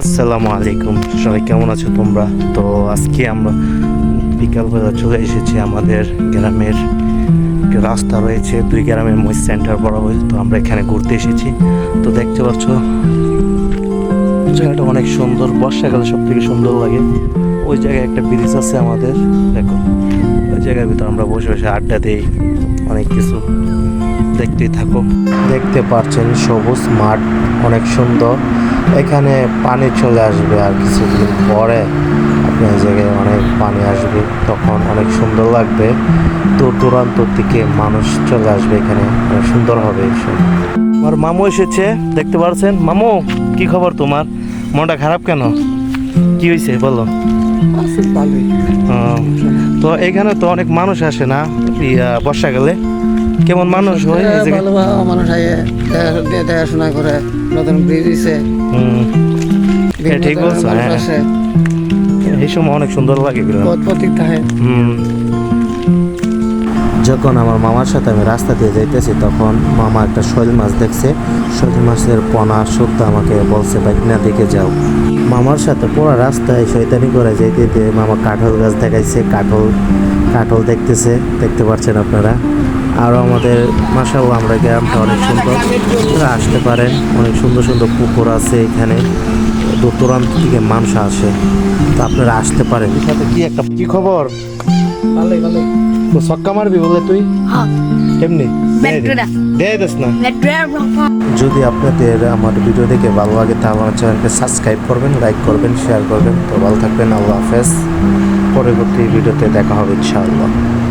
আসসালামু আলাইকুম। সবাই কেমন আছো তোমরা? তো আজকে আমরা বিকালবেলা চলে এসেছি আমাদের গ্রামের রাস্তা রয়েছে, দুই গ্রামের মহিষ সেন্টার বরাবর। তো আমরা এখানে ঘুরতে এসেছি। তো দেখতে পাচ্ছ, জায়গাটা অনেক সুন্দর। বর্ষাকালে সব থেকে সুন্দর লাগে। ওই জায়গায় একটা ব্রিজ আছে আমাদের। দেখো, ওই জায়গার ভিতর আমরা বসে বসে আড্ডা দিই, অনেক কিছু দেখতেই থাকো। দেখতে পাচ্ছেন সবুজ মাঠ, অনেক সুন্দর। এখানে পানি চলে আসবে আর কিছুদিন পরে আপনার জায়গায় অনেক পানি আসবে তখন অনেক সুন্দর লাগবে। দূর দূরান্ত থেকে মানুষ চলে আসবে এখানে অনেক সুন্দর হবে এসব আমার মামু এসেছে দেখতে পাচ্ছেন মামু কি খবর তোমার? মনটা খারাপ কেন? কি হয়েছে বলো। তো এখানে তো অনেক মানুষ আসে না বর্ষাকালে? কেমন মানুষ হয়? ভালো ভালো মানুষ দে- দেখাশোনা করে নতুন ব্রিজ দিছে। ঠিক বলছো, হ্যাঁ। এই সময় অনেক সুন্দর লাগে গ্রাম। পথ থাকে। হুম। যখন আমার মামার সাথে আমি রাস্তা দিয়ে যাইতেছি তখন মামা একটা শৈল মাছ দেখছে। শৈল মাছের পোনা সত্য আমাকে বলছে বাইকনা দিকে যাও। মামার সাথে পুরো রাস্তায় শৈতানি করে যাইতে মামা কাঠল গাছ দেখাইছে কাঠল কাঠল দেখতেছে। দেখতে পাচ্ছেন আপনারা? আরও আমাদের মাসাও আমরা গ্রামটা অনেক সুন্দর। আপনারা আসতে পারেন অনেক সুন্দর সুন্দর পুকুর আছে এখানে। দূর দূরান্ত থেকে মানুষ আসে। তো আপনারা আসতে পারেন। কি একটা কি খবর? ভালোই ভালোই তো ছক্কা মারবি বলে তুই? হ্যাঁ। কেমনি? যদি আপনাদের আমার ভিডিও দেখে ভালো লাগে তাহলে আমার চ্যানেলকে সাবস্ক্রাইব করবেন লাইক করবেন শেয়ার করবেন। তো ভালো থাকবেন আল্লাহ হাফেজ। পরবর্তী ভিডিওতে দেখা হবে ইনশাআল্লাহ।